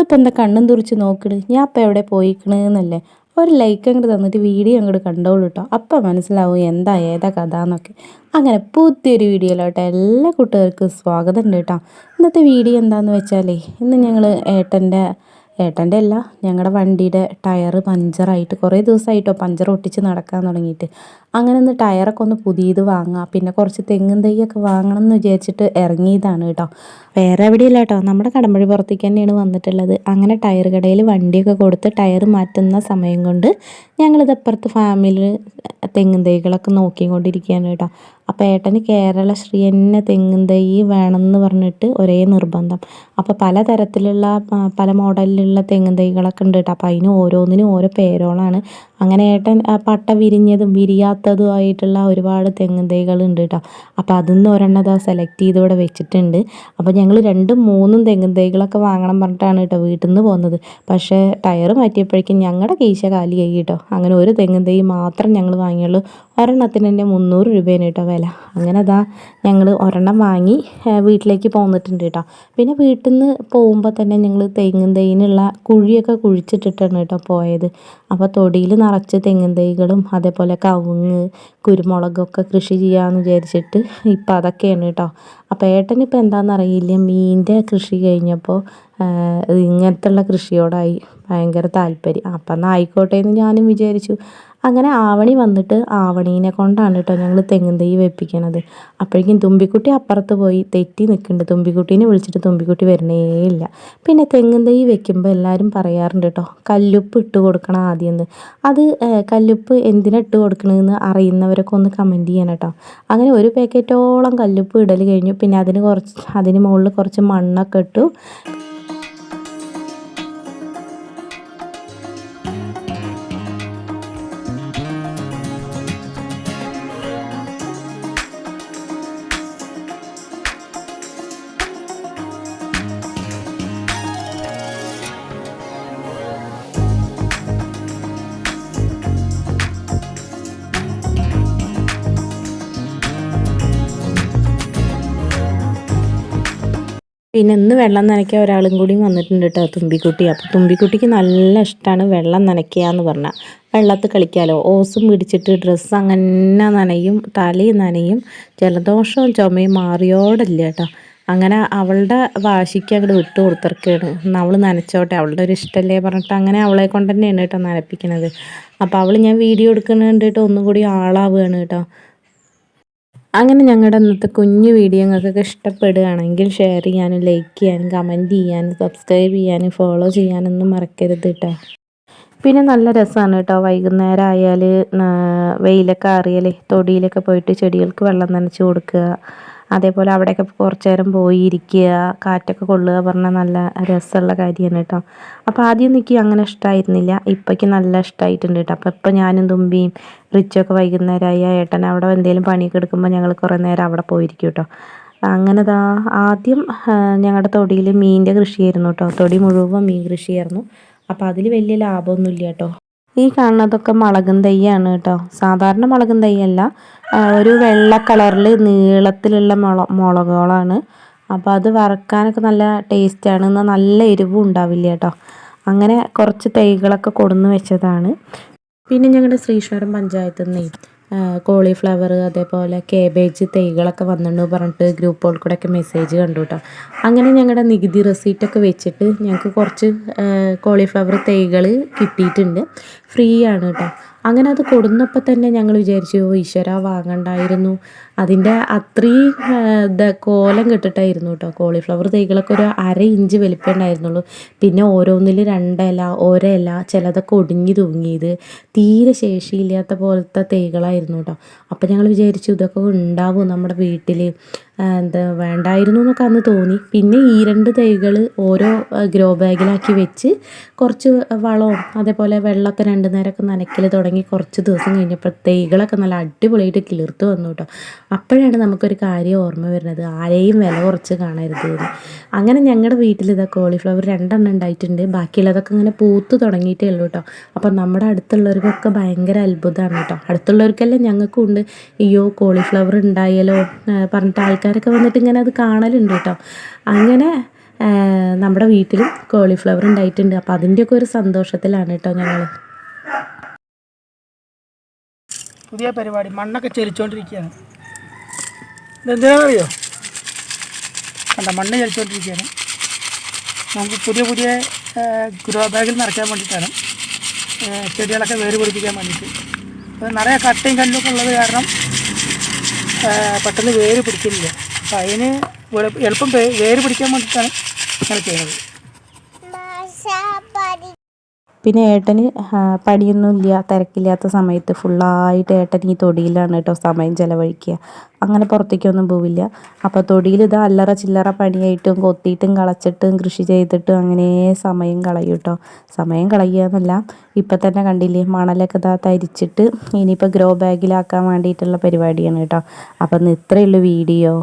നിങ്ങളിപ്പോൾ എന്താ കണ്ണും തുറിച്ച് നോക്കണ്? ഞാൻ അപ്പം എവിടെ പോയിക്കണെന്നല്ലേ ഒരു ലൈക്ക് അങ്ങോട്ട് തന്നിട്ട് വീഡിയോ അങ്ങോട്ട് കണ്ടോളൂ കേട്ടോ അപ്പം മനസ്സിലാവും എന്താ ഏതാ കഥ എന്നൊക്കെ. അങ്ങനെ പുതിയൊരു വീഡിയോയിലോട്ടെ എല്ലാ കൂട്ടുകാർക്കും സ്വാഗതം ഉണ്ട് കേട്ടോ ഇന്നത്തെ വീഡിയോ എന്താണെന്ന് വെച്ചാലേ ഇന്ന് ഞങ്ങൾ ഏട്ടന്റെ ഏട്ടന്റെ അല്ല ഞങ്ങളുടെ വണ്ടിയുടെ ടയർ പഞ്ചറായിട്ട് കുറേ ദിവസമായിട്ടോ പഞ്ചർ ഒട്ടിച്ച് നടക്കാൻ തുടങ്ങിയിട്ട്. അങ്ങനെ ഒന്ന് ടയറൊക്കെ ഒന്ന് പുതിയത് വാങ്ങാം. പിന്നെ കുറച്ച് തെങ്ങും തൈയൊക്കെ വാങ്ങണം എന്ന് വിചാരിച്ചിട്ട് ഇറങ്ങിയതാണ് കേട്ടോ. വേറെ എവിടെയില്ല കേട്ടോ. നമ്മുടെ കടമ്പഴി പുറത്തേക്ക് തന്നെയാണ് വന്നിട്ടുള്ളത്. അങ്ങനെ ടയർ കടയിൽ വണ്ടിയൊക്കെ കൊടുത്ത് ടയർ മാറ്റുന്ന സമയം കൊണ്ട് ഞങ്ങളിത് അപ്പുറത്ത് ഫാമിലി തെങ്ങും തൈകളൊക്കെ നോക്കിക്കൊണ്ടിരിക്കുകയാണ് കേട്ടോ. അപ്പോൾ ഏട്ടന് കേരള ശ്രീ തന്നെ തെങ്ങും തൈ വേണമെന്ന് പറഞ്ഞിട്ട് ഒരേ നിർബന്ധം. അപ്പോൾ പല തരത്തിലുള്ള പല മോഡലിലുള്ള തെങ്ങും തൈകളൊക്കെ ഉണ്ട് കേട്ടോ. അപ്പോൾ അതിന് ഓരോന്നിനും ഓരോ പേരോളാണ്. അങ്ങനെ ഏട്ടൻ പട്ട വിരിഞ്ഞതും വിരിയാത്തതുമായിട്ടുള്ള ഒരുപാട് തെങ്ങും തൈകളുണ്ട് കേട്ടോ അപ്പോൾ അതിൽ നിന്ന് ഒരെണ്ണം അതാ സെലക്ട് ചെയ്ത് ഇവിടെ വെച്ചിട്ടുണ്ട്. അപ്പോൾ ഞങ്ങൾ രണ്ടും മൂന്നും തെങ്ങും തൈകളൊക്കെ വാങ്ങണം പറഞ്ഞിട്ടാണ് കേട്ടോ വീട്ടിൽ നിന്ന് പോകുന്നത് പക്ഷേ ടയർ മാറ്റിയപ്പോഴേക്കും ഞങ്ങളുടെ കീശ കാലിയായി കേട്ടോ അങ്ങനെ ഒരു തെങ്ങും തൈ മാത്രം ഞങ്ങൾ വാങ്ങിയുള്ളൂ. ഒരെണ്ണത്തിന് തന്നെ മുന്നൂറ് രൂപയാണ് കേട്ടോ വില. അങ്ങനെ അതാ ഞങ്ങൾ ഒരെണ്ണം വാങ്ങി വീട്ടിലേക്ക് പോന്നിട്ടുണ്ട് കേട്ടോ പിന്നെ വീട്ടിൽ നിന്ന് പോകുമ്പോൾ തന്നെ ഞങ്ങൾ തെങ്ങും തൈനുള്ള കുഴിയൊക്കെ കുഴിച്ചിട്ടിട്ടാണ് കേട്ടോ പോയത്. അപ്പോൾ തൊടിയിൽ നിറച്ച് തെങ്ങും തൈകളും അതേപോലെ കവുങ്ങ് കുരുമുളകൊക്കെ കൃഷി ചെയ്യാമെന്ന് വിചാരിച്ചിട്ട് ഇപ്പം അതൊക്കെയാണ് കേട്ടോ അപ്പം ഏട്ടനിപ്പോൾ എന്താണെന്ന് അറിയില്ല മീനിന്റെ കൃഷി കഴിഞ്ഞപ്പോൾ ഇങ്ങനത്തുള്ള കൃഷിയോടായി ഭയങ്കര താല്പര്യം. അപ്പം എന്നാൽ ആയിക്കോട്ടെ എന്ന് ഞാനും വിചാരിച്ചു. അങ്ങനെ ആവണി വന്നിട്ട് ആവണീനെ കൊണ്ടാണ് കേട്ടോ ഞങ്ങൾ തെങ്ങും തൈ വെപ്പിക്കണത്. അപ്പോഴേക്കും തുമ്പിക്കുട്ടി അപ്പുറത്ത് പോയി തെറ്റി നിൽക്കുന്നുണ്ട് തുമ്പിക്കുട്ടീനെ വിളിച്ചിട്ട് തുമ്പിക്കുട്ടി വരണേ ഇല്ല പിന്നെ തെങ്ങും തൈ വെക്കുമ്പോൾ എല്ലാവരും പറയാറുണ്ട് കേട്ടോ കല്ലുപ്പ് ഇട്ട് കൊടുക്കണം ആദ്യം അത് കല്ലുപ്പ് എന്തിനാ ഇട്ട് കൊടുക്കണമെന്ന് അറിയുന്നവരൊക്കെ ഒന്ന് കമന്റ് ചെയ്യണം കേട്ടോ. അങ്ങനെ ഒരു പാക്കറ്റോളം കല്ലുപ്പ് ഇടൽ കഴിഞ്ഞു. പിന്നെ അതിന് കുറച്ച് അതിന് മുകളിൽ കുറച്ച് മണ്ണൊക്കെ ഇട്ടു. പിന്നെ ഇന്ന് വെള്ളം നനയ്ക്കാൻ ഒരാളും കൂടി വന്നിട്ടുണ്ട് കേട്ടോ തുമ്പിക്കുട്ടി. അപ്പോൾ തുമ്പിക്കുട്ടിക്ക് നല്ല ഇഷ്ടമാണ് വെള്ളം നനയ്ക്കുക എന്ന് പറഞ്ഞാൽ വെള്ളത്തിൽ കളിക്കാമല്ലോ ഓസും പിടിച്ചിട്ട് ഡ്രസ്സ് അങ്ങനെ നനയും തലയും നനയും ജലദോഷവും ചുമയും മാറിയോടില്ല കേട്ടോ അങ്ങനെ അവളുടെ വാശിക്ക് അങ്ങോട്ട് വിട്ടു കൊടുത്തിറക്കുകയാണ് അവൾ നനച്ചോട്ടെ. അവളുടെ ഒരു ഇഷ്ടമല്ലേ പറഞ്ഞിട്ട് അങ്ങനെ അവളെ കൊണ്ട് തന്നെയാണ് കേട്ടോ നനപ്പിക്കുന്നത് അപ്പോൾ അവൾ ഞാൻ വീഡിയോ എടുക്കുന്നുണ്ട് കേട്ടോ ഒന്നും കൂടി ആളാവുകയാണ് കേട്ടോ അങ്ങനെ ഞങ്ങളുടെ ഇന്നത്തെ കുഞ്ഞു വീഡിയോ നിങ്ങൾക്കൊക്കെ ഇഷ്ടപ്പെടുകയാണെങ്കിൽ ഷെയർ ചെയ്യാനും ലൈക്ക് ചെയ്യാനും കമന്റ് ചെയ്യാനും സബ്സ്ക്രൈബ് ചെയ്യാനും ഫോളോ ചെയ്യാനൊന്നും മറക്കരുത് കേട്ടോ പിന്നെ നല്ല രസമാണ് കേട്ടോ വൈകുന്നേരം ആയാൽ വെയിലൊക്കെ അറിയലേ തൊടിയിലൊക്കെ പോയിട്ട് ചെടികൾക്ക് വെള്ളം നനച്ച് കൊടുക്കുക. അതേപോലെ അവിടെയൊക്കെ കുറച്ച് നേരം പോയി ഇരിക്കുക കാറ്റൊക്കെ കൊള്ളുക പറഞ്ഞാൽ നല്ല രസമുള്ള കാര്യമാണ് കേട്ടോ. അപ്പോൾ ആദ്യം എനിക്ക് അങ്ങനെ ഇഷ്ടമായിരുന്നില്ല ഇപ്പോഴേക്ക് നല്ല ഇഷ്ടമായിട്ടുണ്ട് കേട്ടോ. അപ്പോൾ ഇപ്പോൾ ഞാനും തുമ്പിയും റിച്ചൊക്കെ വൈകുന്നേരമായി ഏട്ടൻ അവിടെ എന്തെങ്കിലും പണിയൊക്കെ എടുക്കുമ്പോൾ ഞങ്ങൾ കുറേ നേരം അവിടെ പോയിരിക്കും കേട്ടോ. അങ്ങനെ ദാ ആദ്യം ഞങ്ങളുടെ തൊടിയിൽ മീനിന്റെ കൃഷിയായിരുന്നു കേട്ടോ. തൊടി മുഴുവൻ മീൻ കൃഷിയായിരുന്നു. അപ്പോൾ അതിൽ വലിയ ലാഭമൊന്നുമില്ല കേട്ടോ. ഈ കാണുന്നതൊക്കെ മുളകും തൈയാണ് കേട്ടോ. സാധാരണ മുളകും തൈയല്ല. ഒരു വെള്ള കളറിൽ നീളത്തിലുള്ള മുള മുളകുകളാണ്. അപ്പോൾ അത് വറക്കാനൊക്കെ നല്ല ടേസ്റ്റാണ്. എന്നാൽ നല്ല എരിവും ഉണ്ടാവില്ല കേട്ടോ. അങ്ങനെ കുറച്ച് തൈകളൊക്കെ കൊടുന്ന് വെച്ചതാണ്. പിന്നെ ഞങ്ങളുടെ ശ്രീശ്വരം പഞ്ചായത്തിൽ നിന്നേ കോളിഫ്ലവർ അതേപോലെ കേബേജ് തൈകളൊക്കെ വന്നിട്ടുണ്ട് പറഞ്ഞിട്ട് ഗ്രൂപ്പുകളിൽ കൂടെയൊക്കെ മെസ്സേജ് കണ്ടു കേട്ടോ അങ്ങനെ ഞങ്ങളുടെ നികുതി റെസീറ്റൊക്കെ വെച്ചിട്ട് ഞങ്ങൾക്ക് കുറച്ച് കോളിഫ്ലവർ തൈകൾ കിട്ടിയിട്ടുണ്ട്. ഫ്രീ ആണ് കേട്ടോ അങ്ങനെ അത് കൊടുന്നപ്പോൾ തന്നെ ഞങ്ങൾ വിചാരിച്ചു ഓ ഈശ്വര വാങ്ങണ്ടായിരുന്നു. അതിന്റെ അത്രയും ഇത് കോലം കെട്ടിട്ടായിരുന്നു കേട്ടോ കോളിഫ്ലവർ തൈകളൊക്കെ ഒരു അര ഇഞ്ച് വലിപ്പം ഉണ്ടായിരുന്നുള്ളൂ. പിന്നെ ഓരോന്നിൽ രണ്ടില ഒരില ചിലതൊക്കെ ഒടിഞ്ഞു തൂങ്ങിയത്. തീരെ ശേഷിയില്ലാത്ത പോലത്തെ തൈകളായിരുന്നു കേട്ടോ അപ്പോൾ ഞങ്ങൾ വിചാരിച്ചു ഇതൊക്കെ ഉണ്ടാവും നമ്മുടെ വീട്ടിൽ എന്താ വേണ്ടായിരുന്നു എന്നൊക്കെ അന്ന് തോന്നി. പിന്നെ ഈ രണ്ട് തൈകൾ ഓരോ ഗ്രോ ബാഗിലാക്കി വെച്ച് കുറച്ച് വളവും അതേപോലെ വെള്ളമൊക്കെ രണ്ട് നേരമൊക്കെ നനയ്ക്കൽ തുടങ്ങി കുറച്ച് ദിവസം കഴിഞ്ഞപ്പോൾ തൈകളൊക്കെ നല്ല അടിപൊളിയായിട്ട് കിളിർത്ത് വന്നു കേട്ടോ. അപ്പോഴാണ് നമുക്കൊരു കാര്യം ഓർമ്മ വരുന്നത്. ആരെയും വില കുറച്ച് കാണരുത് അങ്ങനെ ഞങ്ങളുടെ വീട്ടിൽ ഇതാ കോളിഫ്ലവർ രണ്ടെണ്ണം ഉണ്ടായിട്ടുണ്ട്. ബാക്കിയുള്ളതൊക്കെ ഇങ്ങനെ പൂത്ത് തുടങ്ങിയിട്ടേ ഉള്ളൂ കേട്ടോ. അപ്പം നമ്മുടെ അടുത്തുള്ളവർക്കൊക്കെ ഭയങ്കര അത്ഭുതമാണ് കേട്ടോ. അടുത്തുള്ളവർക്കെല്ലാം ഞങ്ങൾക്കും ഉണ്ട് അയ്യോ കോളിഫ്ലവർ ഉണ്ടായാലോ പറഞ്ഞിട്ട് ആൾക്കാരൊക്കെ വന്നിട്ട് ഇങ്ങനെ അത് കാണലുണ്ട് കേട്ടോ. അങ്ങനെ നമ്മുടെ വീട്ടിലും കോളിഫ്ലവർ ഉണ്ടായിട്ടുണ്ട്. അപ്പോൾ അതിന്റെയൊക്കെ ഒരു സന്തോഷത്തിലാണ് കേട്ടോ ഞങ്ങൾ പുതിയ പരിപാടി. മണ്ണൊക്കെ ചെരിച്ചുകൊണ്ടിരിക്കുകയാണ് കണ്ട മണ്ണ് ചെരിച്ചുകൊണ്ടിരിക്കുകയാണ് നമുക്ക് പുതിയ പുതിയ ഗ്രോ ബാഗിൽ നിറയ്ക്കാൻ വേണ്ടിയിട്ടാണ്. ചെടികളൊക്കെ വേര് പിടിപ്പിക്കാൻ വേണ്ടിയിട്ട്. അത് നിറയെ കട്ടയും കല്ലൊക്കെ ഉള്ളത് കാരണം പെട്ടെന്ന് വേര് പിടിക്കില്ല. അപ്പം അതിന് എളുപ്പം വേര് പിടിക്കാൻ വേണ്ടിയിട്ടാണ് അങ്ങനെ ചെയ്യുന്നത്. പിന്നെ ഏട്ടന് പണിയൊന്നുമില്ല തിരക്കില്ലാത്ത സമയത്ത് ഫുള്ളായിട്ട് ഏട്ടൻ ഈ തൊടിയിലാണ് കേട്ടോ സമയം ചിലവഴിക്കുക. അങ്ങനെ പുറത്തേക്കൊന്നും പോവില്ല. അപ്പോൾ തൊടിയിൽ ഇത് അല്ലറ ചില്ലറ പണിയായിട്ടും കൊത്തിയിട്ടും കളച്ചിട്ടും കൃഷി ചെയ്തിട്ടും അങ്ങനെ സമയം കളയും കേട്ടോ. സമയം കളയുക എന്നല്ല ഇപ്പം തന്നെ കണ്ടില്ലേ മണലൊക്കെ ഇതാ തരിച്ചിട്ട് ഇനിയിപ്പോൾ ഗ്രോ ബാഗിലാക്കാൻ വേണ്ടിയിട്ടുള്ള പരിപാടിയാണ് കേട്ടോ. അപ്പം ഇത്രയുള്ളൂ വീഡിയോ.